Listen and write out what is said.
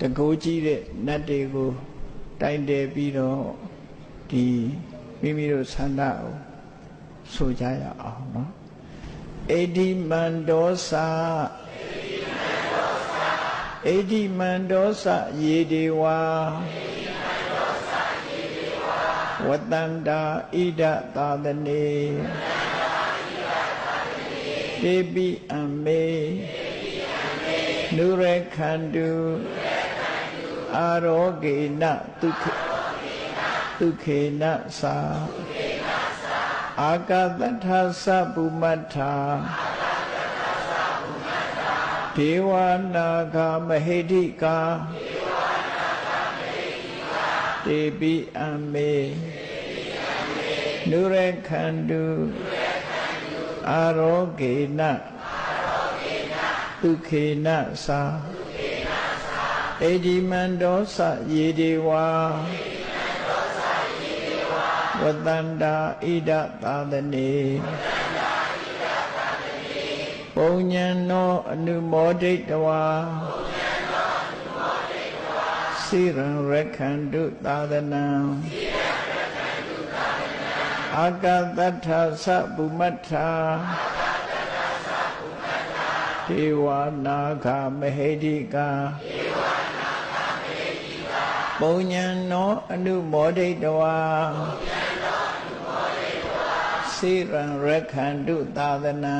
တကိုးကြီးတဲ့နတ်တွေကိုတိုင်တယ်ပြီးတော့ဒီမိမိတို့ဆန္ဒကိုဆိုကြရအောင်နော်အေဒီမန္ဒောစာအေဒီမန္ဒောစယေဒေဝါဝတန္တာဣဒသာသနေတေပိအမေ နုရခန္တုအာရောဂေနဒုက္ခဒုက္ခေနသာအာကတထသပုမတ္ထာဒေဝနာဂမဟိတိကာတေပိအမေနုရခန္တုအာရောဂေန ဒုက္ခေနသာအေဒီမန္တောစယေဒေဝါဝတန္တာဣဒသာသနေပုံညံနောအနုမောဒိတဝါစိရံရခန္တုသာသနံအာကတထသဗုမတ္ထာ ဒေဝနာဂမဟိတိကာပုံညံနောအနုမောဒိတဝါစိရံရခန္တုသာသနံ